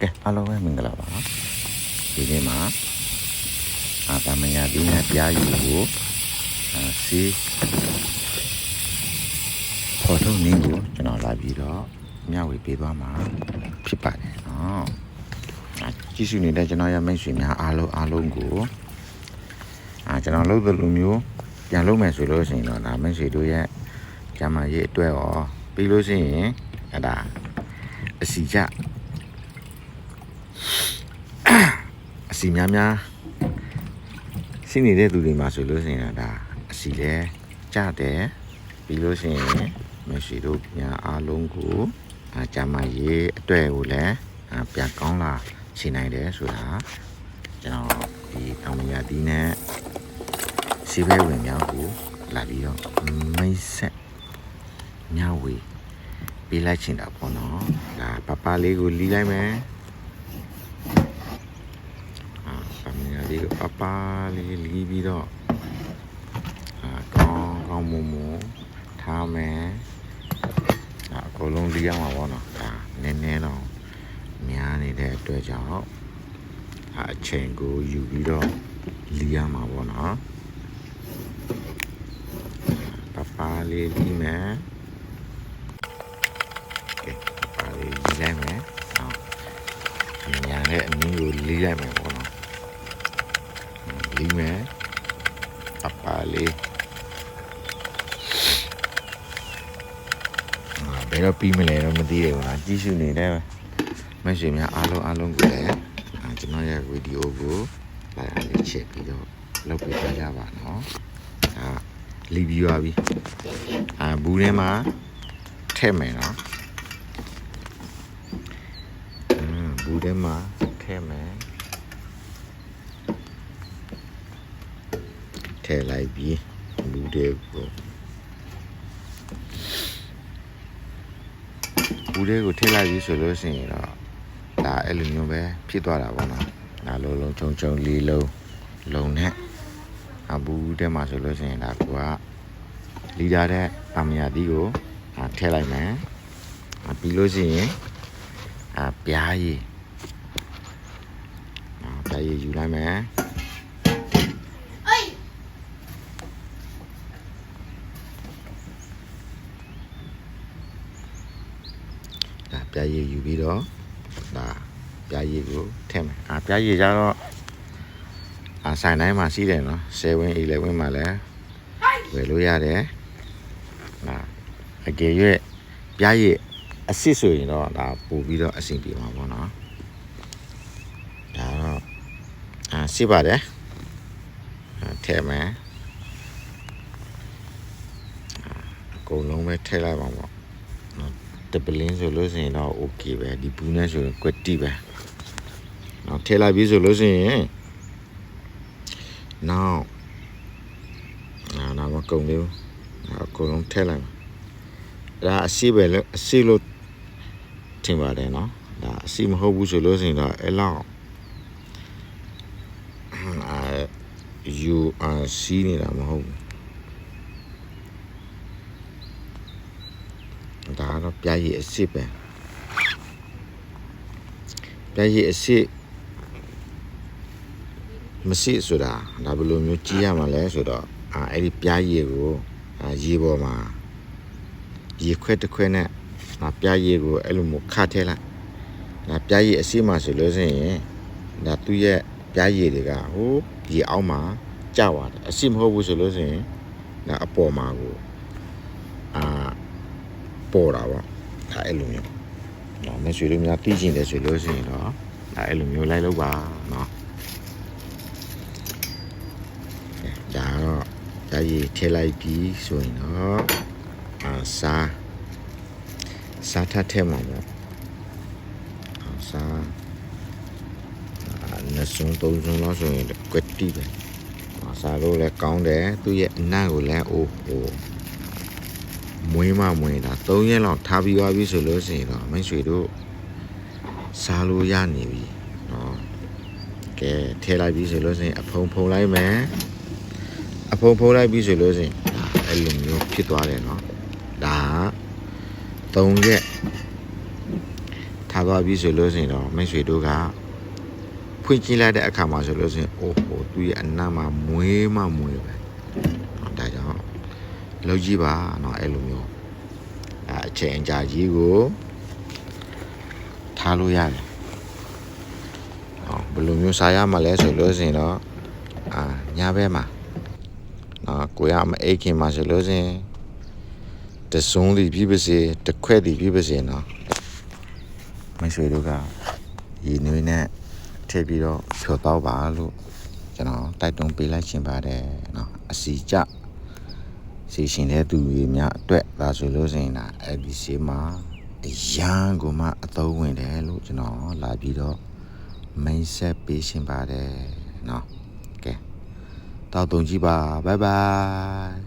ကဲအားလုံးပဲမင်္ဂလာပါဒီနေ့မှာအာဗမညာဒီနဲ့ပြားယူကိုအာစီဖော်ထုတ်နည်းကိုကျွန်တော်လာပြီးတော့မျှဝေပေးသွားမှာဖြစ်ပါတယ်နော်အာကြည့်ရှုနေတဲ့ကျွန်တော်ရဲ့မိတ်ဆွေများအားလုံးအားလုံးကိုအာကျွန်တော်လုပ်သလိုမျိုးပြန်လုပ်မယ်ဆိုလို့ရှိရင်တော့ဒါမိတ်ဆွေတို့ရဲ့ကျမ်းမာရေးအတွက်ရောပြီးလို့ရှိရင်အဲ့ဒါအစီကြ အ စီများများရှိနေတဲ့သူတွေမှာဆိုလို့ရှိရင်တော့ဒါအစီလဲကြတယ်ပြီးလို့ရှိရင်မရှိတို့ညာအားလုံးကိုအာဂျမရေးအတွေ့ကိုလည်းအာပြန်ကောင်းလာရှင်းနိုင်တယ်ဆိုတာကျွန်တော်ဒီတောင်မယာဒီနဲ့စီဘဲဝင်များကိုလာပြီးတော့မိတ်ဆက်ညဝေပေးလိုက်ချင်တာပေါ့နော်ဒါပပလေးကိုလီးလိုက်မယ် အာဖမီ လေးကိုပပလေးလီးပြီးတော့အာကောင်းကောင်းမွန်မွန်ထားမယ်အာအကုန်လုံးလီးရမှာပေါ့နော်ဒါနည်းနည်းတော့များနေတဲ့အတွက်ကြောင့်အာအချိန်ကိုယူပြီးတော့လီးရမှာပေါ့နော်ပပလေးလီးမယ်ကဲပပလေးလီးလိုက်မယ်အောင်ညာနဲ့အနည်းကိုလီးလိုက်မယ် ပေါ့နော်လီးမယ်အပါလေးအာဘယ်တော့ပြီးမလဲတော့မသိတယ်ကွာကြည့်ရှုနေတဲ့မိတ်ဆွေများအားလုံးအားလုံးကိုလည်းအာကျွန်တော်ရဲ့ဗီဒီယိုကိုလိုက်အောင်လေးချက်ပြီးတော့လုပ်ပေးကြပါနော်ဒါလီးပြီးသွားပြီအာဘူးထဲမှာထည့်မယ်နော်อืมဘူးထဲမှာထည့်မယ် ထည့်လိုက်ပြီးလူတွေကိုဘူးတွေကိုထည့်လိုက်ပြီးဆိုလို့ရှိရင်တော့ဒါအဲ့လိုမျိုးပဲဖြစ်သွားတာပေါ့နော်ဒါလုံးလုံးချုံချုံလေးလုံးလုံးနဲ့အဘူးထဲမှာဆိုလို့ရှိရင်ဒါကလီဒါတဲ့ပါမယာတီကိုအာထည့်လိုက်မယ်အာပြီးလို့ရှိရင်အာပြားရည်အာပြားရည်ယူလိုက်မယ် ဒါ ပြားရည်ယူပြီးတော့ဒါပြားရည်ကိုထည့်မယ်အာပြားရည်ကြတော့အာဆိုင်တိုင်းမှာရှိတယ်နော်7 11မှာလည်းဝယ်လို့ရတယ်ဒါအကယ်၍ပြားရည်အစ်စ်ဆိုရင်တော့ဒါပို့ပြီးတော့အဆင်ပြေမှာပေါ့နော်ဒါတော့အာစစ်ပါတယ်အာထည့်မယ်အာအကုန်လုံးပဲထည့်လိုက်ပါပေါ့ တပလင်းဆိုလို့ရှိရင်တော့ okay ပဲဒီဘူးနဲ့ဆိုရင်ကွက်တိပဲနောက်ထည့်လိုက်ပြီဆိုလို့ရှိရင်နောက်အာနောက်မကုန်သေးဘူးနောက်အကုန်လုံးထည့်လိုက်ပါဒါအစီပဲလို့အစီလို့ထင်ပါတယ်နော်ဒါအစီမဟုတ်ဘူးဆိုလို့ရှိရင်တော့အဲ့လောက်အာ you are see နေတာမဟုတ်ဘူး ဒါကတော့ပြားရည်အစ်စ်ပဲပြားရည်အစ်စ်မရှိဆိုတာဒါဘယ်လိုမျိုးကြီးရမှာလဲဆိုတော့အာအဲ့ဒီပြားရည်ကိုအာရေပေါ်မှာရေခွက်တစ်ခွက်နဲ့အာပြားရည်ကိုအဲ့လိုမျိုးခါထဲလိုက်ဒါပြားရည်အစ်စ်မှာဆိုလို့ရှိရင်ဒါသူ့ရဲ့ပြားရည်တွေကဟိုရေအောက်မှာကျသွားတယ်အစ်စ်မဟုတ်ဘူးဆိုလို့ရှိရင်ဒါအပေါ်မှာကိုအာ ပေါ်တာပေါ့ဒါအဲ့လိုမျိုးနော်မဆွေလို့များသိကျင်တယ်ဆိုလို့ရှိရင်တော့ဒါအဲ့လိုမျိုးလိုက်လို့ပါနော်ဒါတော့ဒါကြီးထည့်လိုက်ပြီးဆိုရင်တော့အာစာစာထပ်ထည့်မှာပေါ့အာစာနစုံသုံးစုံလောက်ဆိုရင်ကွက်တီပဲအာစာလို့လည်းကောင်းတယ်သူ့ရဲ့အနံ့ကိုလည်းအိုးဟိုး မွေးမမွေးတာ3ရက်လောက်ထားပြီးသွားပြီဆိုလို့ရှိရင်တော့မိတ်ဆွေတို့စားလို့ရနေပြီเนาะကဲထည့်လိုက်ပြီဆိုလို့ရှိရင်အဖုံဖုံလိုက်မယ်အဖုံဖုံလိုက်ပြီဆိုလို့ရှိရင်ဒါအဲ့လိုမျိုးဖြစ်သွားတယ်เนาะဒါ3ရက် ထားသွားပြီဆိုလို့ရှိရင်တော့မိတ်ဆွေတို့ကဖွင့်ကြည့်လိုက်တဲ့အခါမှာဆိုလို့ရှိရင်အိုးဟိုသူ့ရဲ့အနံ့မှာမွေးမှမွေးပဲနော်ဒါကြောင့် လောက်ကြည့်ပါနော်အဲ့လိုမျိုးအဲအချိန်အကြာကြီးကိုထားလို့ရတယ်နော်ဘယ်လိုမျိုးစားရမှာလဲဆိုလို့ရှိရင်တော့အာညဘက်မှာနော်ကိုရမအိတ်ခင်မှာဆိုလို့ရှိရင်တစုံလီပြည့်ပါစေတစ်ခွက်လီပြည့်ပါစေနော် မိတ်ဆွေတို့ကရေနွေးနဲ့ထည့်ပြီးတော့ဖြော်တော့ပါလို့ကျွန်တော်တိုက်တွန်းပေးလိုက်ခြင်းပါတယ်เนาะအစီကြ စီရှင်တဲ့သူတွေများအတွက်ဒါဆိုလို့ရှိရင်ဒါအဲ့ဒီစီမှာအရန်ကိုမှအသုံးဝင်တယ်လို့ကျွန်တော်လာပြီးတော့မိတ်ဆက်ပေးရှင်ပါတယ်เนาะကဲတောက်တုံကြည့်ပါဘိုင်ဘိုင်